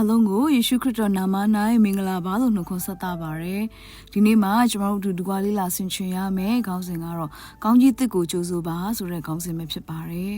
အားလုံးကိုယေရှုခရစ်တော်နာမ၌မင်္ဂလာပါလို့နှုတ်ခွန်းဆက်တာပါရယ်ဒီနေ့မှာကျွန်တော်တို့အတူတကွာလေးလာဆင်ခြင်ရမယ်ခေါင်းစဉ်ကတော့ကောင်းကြီးတစ်ကိုကြိုးဆိုပါဆိုတဲ့ခေါင်းစဉ်ပဲဖြစ်ပါတယ်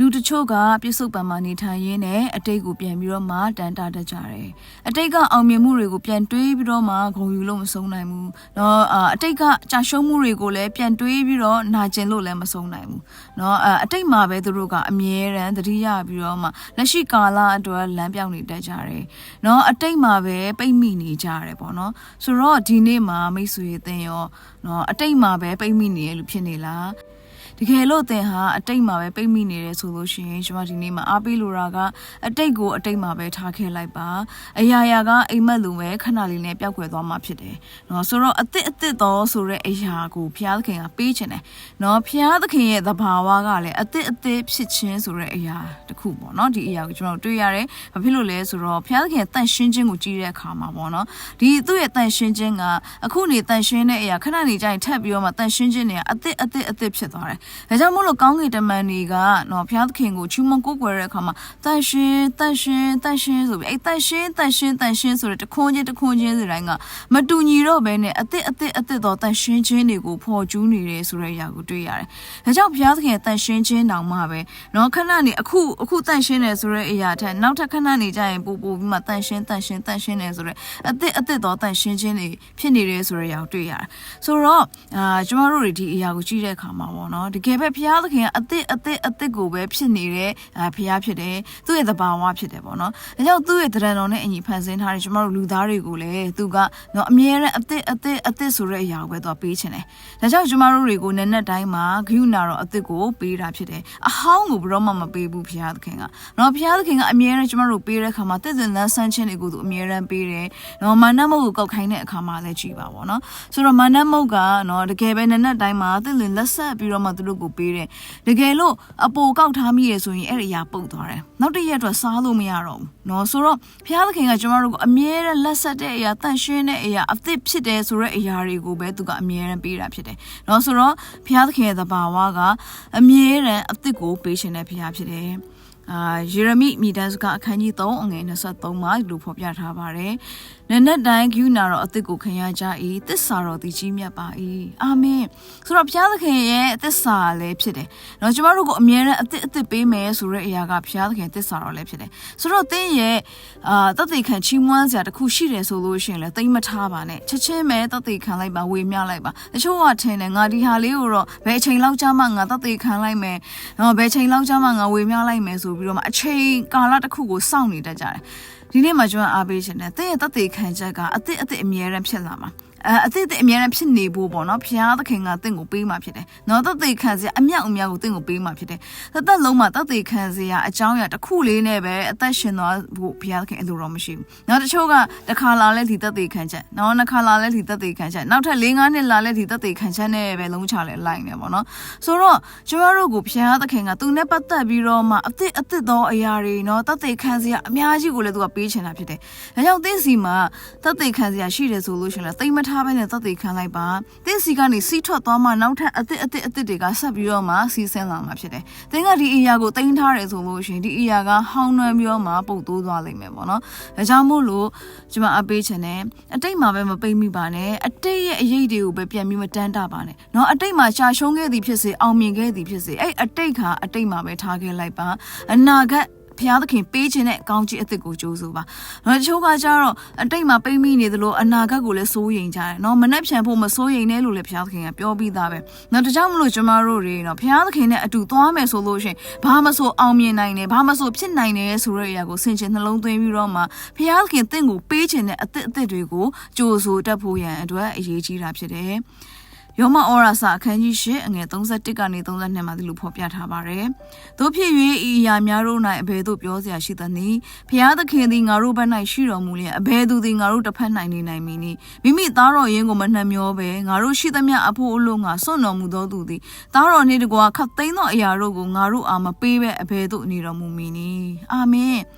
လူတချို့ကပြစ္ဆုတ်ပံမှာနေထိုင်ရင်းနဲ့အတိတ်ကိုပြန်ပြီးတော့မှတန်တာတတ်ကြတယ်။အတိတ်ကအောင်မြင်မှုတွေကိုပြန်တွေးပြီးတော့မှဂုဏ်ယူလို့မဆုံးနိုင်ဘူး။နော်အာအတိတ်ကကြာရှုံးမှုတွေကိုလည်းပြန်တွေးပြီးတော့နာကျင်လို့လည်းမဆုံးနိုင်ဘူး။နော်အာအတိတ်မှာပဲသူတို့ကအမြဲတမ်းသတိရပြီးတော့မှလက်ရှိကာလအတွက်လမ်းပြောင်းနေတတ်ကြတယ်။နော်အတိတ်မှာပဲပိတ်မိနေကြရတယ်ပေါ့နော်။ဆိုတော့ဒီနေ့မှာမိတ်ဆွေအသင်ရောနော်အတိတ်မှာပဲပိတ်မိနေရလို့ဖြစ်နေလား။ တကယ်လို့သင်ဟာအတိတ်မှာပဲပိတ်မိနေတယ်ဆိုလို့ရှိရင်ကျွန်မဒီနေ့မှာအားပေးလိုတာကအတိတ်ကိုအတိတ်မှာပဲထားခဲ့လိုက်ပါအရာရာကအိမ်မက်လိုပဲခဏလေးနဲ့ပျောက်ကွယ်သွားမှာဖြစ်တယ်နော်ဆိုတော့အစ်စ်အစ်စ်သောဆိုတဲ့အရာကိုဘုရားသခင်ကပေးခြင်းတယ်နော်ဘုရားသခင်ရဲ့သဘာဝကလည်းအစ်စ်အစ်စ်ဖြစ်ခြင်းဆိုတဲ့အရာတစ်ခုပေါ့နော်ဒီအရာကိုကျွန်တော်တွေ့ရတယ်ဘာဖြစ်လို့လဲဆိုတော့ဘုရားသခင်တန်ရှင်းခြင်းကိုကြည့်တဲ့အခါမှာပေါ့နော်ဒီသူ့ရဲ့တန်ရှင်းခြင်းကအခုနေတန်ရှင်းတဲ့အရာခဏနေကြရင်ထပ်ပြီးတော့မှတန်ရှင်းခြင်းတွေကအစ်စ်အစ်စ်အစ်စ်ဖြစ်သွားတယ်ဒါကြောင့်မို့လို့ကောင်းကင်တမန်တွေကနော်ဘုရားသခင်ကိုချီးမွမ်းကိုးကွယ်တဲ့အခါမှာတန်ရှင်းတန်ရှင်းတန်ရှင်းဆိုပြီးအဲ့တန်ရှင်းတန်ရှင်းတန်ရှင်းဆိုတဲ့တခွန်းချင်းတခွန်းချင်းစီတိုင်းကမတူညီတော့ဘဲနဲ့အစ်စ်အစ်စ်အစ်စ်တော့တန်ရှင်းခြင်းတွေကိုဖော်ကျူးနေတယ်ဆိုတဲ့အရာကိုတွေ့ရတယ်။ဒါကြောင့်ဘုရားသခင်ရဲ့တန်ရှင်းခြင်းတောင်မှပဲနော်ခဏနေအခုအခုတန်ရှင်းတယ်ဆိုတဲ့အရာထက်နောက်ထပ်ခဏနေကြရင်ပို့ပို့ပြီးမှတန်ရှင်းတန်ရှင်းတန်ရှင်းတယ်ဆိုတဲ့အစ်စ်အစ်စ်တော့တန်ရှင်းခြင်းတွေဖြစ်နေတယ်ဆိုတဲ့အရာကိုတွေ့ရတယ်။ဆိုတော့အာကျမတို့တွေဒီအရာကိုကြည့်တဲ့အခါမှာပေါ့နော်တကယ်ပဲဘုရားသခင်ကအသစ်အသစ်အသစ်ကိုပဲဖြစ်နေတဲ့အာဘုရားဖြစ်တယ်သူ့ရဲ့သဘာဝဖြစ်တယ်ပေါ့နော်ဒါကြောင့်သူ့ရဲ့တရံတော်နဲ့အညီဖန်ဆင်းထားတဲ့ကျမတို့လူသားတွေကိုလည်းသူကနော်အမြဲတမ်းအသစ်အသစ်အသစ်ဆိုတဲ့အရာကိုပဲသူကပေးချင်တယ်ဒါကြောင့်ကျမတို့တွေကိုနက်နက်တိုင်းမှာဂရုဏာတော်အသစ်ကိုပေးတာဖြစ်တယ်အဟောင်းကိုဘယ်တော့မှမပေးဘူးဘုရားသခင်ကနော်ဘုရားသခင်ကအမြဲတမ်းကျမတို့ပေးတဲ့အခါမှာတည်တည်လန်းဆန်းခြင်းတွေကိုသူအမြဲတမ်းပေးတယ်နော်မာနမုတ်ကိုကောက်ခိုင်းတဲ့အခါမှာလည်းကြည်ပါပေါ့နော်ဆိုတော့မာနမုတ်ကနော်တကယ်ပဲနက်နက်တိုင်းမှာတည်တည်လက်ဆက်ပြီးတော့မှသူတို့ကိုပေးတယ်တကယ်လို့အပိုကောက်ထားမိရဆိုရင်အဲ့ဒီအရာပုတ်သွားတယ်နောက်တစ်ရက်အတွက်စားလို့မရတော့ဘူးเนาะဆိုတော့ဘုရားသခင်ကကျမတို့ကိုအမြဲတမ်းလက်ဆက်တဲ့အရာတန့်ရှင်းတဲ့အရာအသစ်ဖြစ်တယ်ဆိုတဲ့အရာတွေကိုပဲသူကအမြဲတမ်းပေးတာဖြစ်တယ်เนาะဆိုတော့ဘုရားသခင်ရဲ့သဘာဝကအမြဲတမ်းအသစ်ကိုပေးရှင်တဲ့ဘုရားဖြစ်တယ်အာယေရမိမိသားစုကအခန်းကြီး3အငယ်23မှာဒီလိုဖော်ပြထားပါတယ်။ နနက်တိုင်းဂုဏတော်အသစ်ကိုခံရကြ၏သစ္စာတော်သည်ကြီးမြတ်ပါ၏အာမင်ဆိုတော့ဘုရားသခင်ရဲ့သစ္စာလည်းဖြစ်တယ်။နော်ကျမတို့ကိုအမြဲတမ်းအသစ်အသစ်ပေးမယ်ဆိုတဲ့အရာကဘုရားသခင်သစ္စာတော်လည်းဖြစ်တယ်။ဆိုတော့သင်ရဲ့အာတသက်ခံချီးမွမ်းစရာတစ်ခုရှိတယ်ဆိုလို့ရှိရင်လည်းတိတ်မထားပါနဲ့ချက်ချင်းပဲတသက်ခံလိုက်ပါဝေမျှလိုက်ပါတချို့ကထင်တယ်ငါဒီဟာလေးကိုတော့ဘယ်အချိန်လောက်ကြာမှငါတသက်ခံလိုက်မယ်နော်ဘယ်ချိန်လောက်ကြာမှငါဝေမျှလိုက်မယ်ဆိုပြီးတော့မှအချိန်ကာလတစ်ခုကိုစောင့်နေတတ်ကြတယ် ဒီနေ့မှာကျွန်တော်အားပေးခြင်းနဲ့တဲ့ရဲ့တသက်ခံချက်ကအသစ်အသစ်အမြဲတမ်းဖြစ်လာမှာ အဲအသစ်အမြဲတမ်းဖြစ်နေဖို့ပေါ့နော်ဘုရားသခင်ကတင့်ကိုပေးမှာဖြစ်တယ်။နော်တသက်ခံစရာအမြောက်အများကိုတင့်ကိုပေးမှာဖြစ်တယ်။တသက်လုံးမှာတသက်ခံစရာအကြောင်းအရာတစ်ခုလေးနဲ့ပဲအသက်ရှင်သွားဖို့ဘုရားသခင်အလိုတော်မရှိဘူး။နော်တချို့ကတစ်ခါလာလဲဒီတသက်ခံချက်။နော်နှစ်ခါလာလဲဒီတသက်ခံချက်။နောက်ထပ်၄-၅နှစ်လာလဲဒီတသက်ခံချက်နဲ့ပဲလုံးချလဲလိုက်နေပေါ့နော်။ဆိုတော့ကျွန်တော်တို့ကိုဘုရားသခင်ကသူနဲ့ပတ်သက်ပြီးတော့မှအသစ်အသစ်သောအရာတွေနော်တသက်ခံစရာအများကြီးကိုလည်းသူကပေးချင်တာဖြစ်တယ်။ဒါကြောင့်သင်စီမှာတသက်ခံစရာရှိတယ်ဆိုလို့ရှိရင်လည်းတိတ်မထားထားပဲနဲ့တတ်သိခံလိုက်ပါသင်စီကနေစီးထွက်သွားမှနောက်ထပ်အစ်စ်အစ်စ်အစ်စ်တွေကဆက်ပြီးတော့မှစီးဆင်းလာမှာဖြစ်တယ်သင်ကဒီအရာကိုတင်ထားတယ်ဆိုလို့ရှိရင်ဒီအရာကဟောင်းနှွမ်းပြီးတော့မှပုတ်တိုးသွားလိမ့်မယ်ပေါ့နော်ဒါကြောင့်မို့လို့ကျွန်မအပေးချင်တယ်အတိတ်မှာပဲမပိတ်မိပါနဲ့အတိတ်ရဲ့အရေးတွေကိုပဲပြန်ပြီးမတန်းတာပါနဲ့နော်အတိတ်မှာရှာရှုံးခဲ့သည်ဖြစ်စေအောင်မြင်ခဲ့သည်ဖြစ်စေအဲ့အတိတ်ခါအတိတ်မှာပဲထားခဲ့လိုက်ပါအနာဂတ် ဖျားသခင်ပေးခြင်းနဲ့အကောင်းကြီးအသစ်ကိုကြိုးဆိုပါ။နော်တချို့ကကြတော့အတိတ်မှာပိတ်မိနေသလိုအနာဂတ်ကိုလည်းစိုးရိမ်ကြတယ်။နော်မနှက်ဖြန်ဖို့မစိုးရိမ်နဲ့လို့လည်းဖျားသခင်ကပြောပြီးသားပဲ။နော်ဒါကြောင့်မလို့ကျမတို့တွေနော်ဖျားသခင်နဲ့အတူသွားမယ်ဆိုလို့ရှိရင်ဘာမဆိုအောင်မြင်နိုင်တယ်ဘာမဆိုဖြစ်နိုင်တယ်ဆိုတဲ့အရာကိုဆင်ခြင်နှလုံးသွင်းပြီးတော့မှဖျားသခင်တင့်ကိုပေးခြင်းနဲ့အသစ်အသစ်တွေကိုကြိုးဆိုတတ်ဖို့ရန်အတွက်အရေးကြီးတာဖြစ်တယ်။ ယောမဩရာစာအခန်းကြီး၈အငယ်31ကနေ32မှာဒီလိုဖော်ပြထားပါတယ်။တို့ဖြစ်၍ဤအရာများတို့၌အဘယ်သို့ပြောစရာရှိသနည်း။ဖျားသခင်သည်ငါတို့ဘက်၌ရှိတော်မူလျက်အဘယ်သူသည်ငါတို့တစ်ဖက်၌နေနိုင်မည်နည်း။မိမိသားတော်ရင်းကိုမနှမျောပဲငါတို့ရှိသမျှအဖို့အလို့ငါစွန့်တော်မူသောသူသည်သားတော်နှင့်တကွာခတ်သိမ်းသောအရာတို့ကိုငါတို့အားမပေးပဲအဘယ်သို့နေတော်မူမည်နည်း။အာမင်။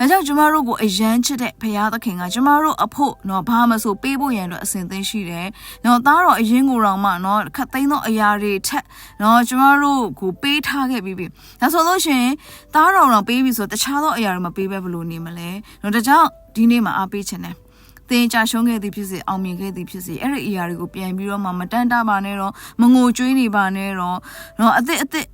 ဒါကြောင့်ကျမတို့ကိုအယမ်းချစ်တဲ့ဖရာသခင်ကကျမတို့အဖို့နော်ဘာမဆိုပေးဖို့ရန်အတွက်အစဉ်သင်းရှိတယ်။နော်သားတော်အရင်ကိုယ်တော်မှနော်ခတ်သိမ်းသောအရာတွေထက်နော်ကျမတို့ကိုပေးထားခဲ့ပြီးပြီ။ဒါဆိုလို့ရှိရင်သားတော်တော်ပေးပြီဆိုတော့တခြားသောအရာတွေမပေးဘဲဘယ်လိုနေမလဲ။နော်ဒါကြောင့်ဒီနေ့မှာအားပေးခြင်းတယ်။တင်ကြရှုံးခဲ့သည်ဖြစ်စေအောင်မြင်ခဲ့သည်ဖြစ်စေအဲ့ဒီအရာတွေကိုပြန်ပြီးတော့မှမတန်တာပါနဲ့တော့မငိုကြွေးနေပါနဲ့တော့နော်အသက်အသက်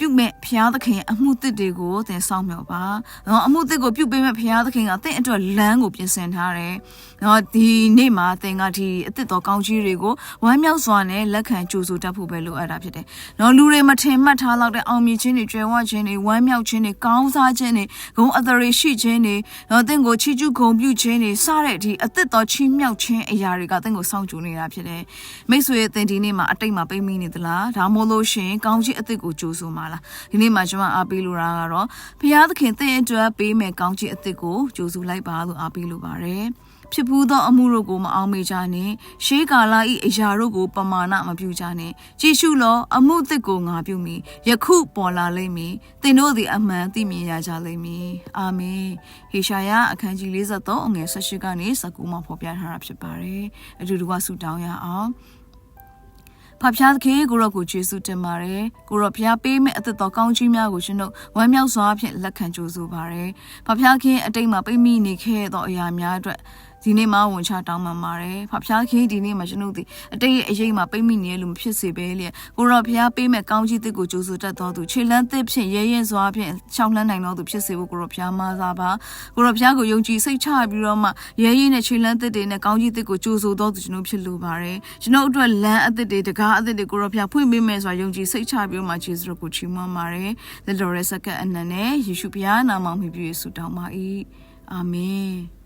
ပြုမဲ့ဖျားသခင်ရဲ့အမှုသစ်တွေကိုသင်ဆောင်မြော်ပါ။နော်အမှုသစ်ကိုပြုပေးမဲ့ဖျားသခင်ကသင်အတွက်လမ်းကိုပြင်ဆင်ထားတယ်။နော်ဒီနေ့မှာသင်ကဒီအသစ်တော်ကောင်းကြီးတွေကိုဝမ်းမြောက်စွာနဲ့လက်ခံကြိုဆိုတတ်ဖို့ပဲလိုအပ်တာဖြစ်တယ်။နော်လူတွေမထင်မှတ်ထားလောက်တဲ့အောင်မြင်ခြင်းတွေကြွယ်ဝခြင်းတွေဝမ်းမြောက်ခြင်းတွေကောင်းစားခြင်းတွေဂုဏ်အသရေရှိခြင်းတွေနော်သင်ကိုချီးကျူးဂုဏ်ပြုခြင်းတွေစတဲ့ဒီအသစ်တော်ချီးမြှောက်ခြင်းအရာတွေကသင်ကိုစောင့်ကြိုနေတာဖြစ်တယ်။မိတ်ဆွေသင်ဒီနေ့မှာအတိတ်မှာပိတ်မိနေသလား။ဒါမှမဟုတ်လို့ရှိရင်ကောင်းကြီးအသစ်ကိုကြိုဆိုမှာလား။ဒီနေ့မှာကျွန်မအားပေးလိုတာကတော့ဘုရားသခင်သင်အတွက်ပေးမယ်ကောင်းကြီးအသစ်ကိုကြိုဆိုလိုက်ပါလို့အားပေးလိုပါတယ်။ဖြစ်ဘူးသောအမှုတို့ကိုမအောင်မေ့ကြနဲ့ရှေးကာလဤအရာတို့ကိုပမာဏမပြုကြနဲ့ကြည်ရှုလောအမှုသစ်ကိုငါပြုမိယခုပေါ်လာလိမ့်မည်သင်တို့သည်အမှန်သိမြင်ရကြလိမ့်မည်အာမင်ဟေရှာယအခန်းကြီး53အငယ်18ကနေ19မှာဖော်ပြထားတာဖြစ်ပါတယ်အတူတူကဆုတောင်းရအောင် ဖဖျားသခင်ကိုရောကိုကျေးဇူးတင်ပါတယ်ကိုရောဖျားပေးမဲ့အသက်တော်ကောင်းကြီးများကိုရှင်တို့ဝမ်းမြောက်စွာဖြင့်လက်ခံကြိုးဆိုပါတယ်ဖဖျားခင်အတိတ်မှာပိတ်မိနေခဲ့သောအရာများအတွက် ဒီနေ့မှဝန်ချတောင်းပန်ပါတယ်ဖဖျားခင်ဒီနေ့မှာကျွန်ုပ်ဒီအတိတ်ရဲ့အရေးမှာပိတ်မိနေလို့မဖြစ်စေပဲလေကိုရောဖျားပေးမဲ့ကောင်းကြီးတစ်ကိုကြိုးဆိုတတ်တော်သူခြေလန်းသစ်ဖြင့်ရဲရဲစွာဖြင့်ရှောင်းလှမ်းနိုင်တော်သူဖြစ်စေဖို့ကိုရောဖျားမစားပါကိုရောဖျားကိုယုံကြည်စိတ်ချပြီးတော့မှရဲရဲနဲ့ခြေလန်းသစ်တွေနဲ့ကောင်းကြီးတစ်ကိုကြိုးဆိုတော်သူကျွန်တော်ဖြစ်လိုပါတယ်ကျွန်တော်အတွက်လမ်းအသစ်တွေတကားအသစ်တွေကိုရောဖျားဖွင့်ပေးမယ်ဆိုတာယုံကြည်စိတ်ချပြီးတော့မှယေရှုတော်ကိုချီးမွမ်းပါတယ်လက်တော်ရဲ့စက္ကန့်အနံနဲ့ယေရှုဖျားနာမမြှုပ်ပြီးဆုတောင်းပါ၏အာမင်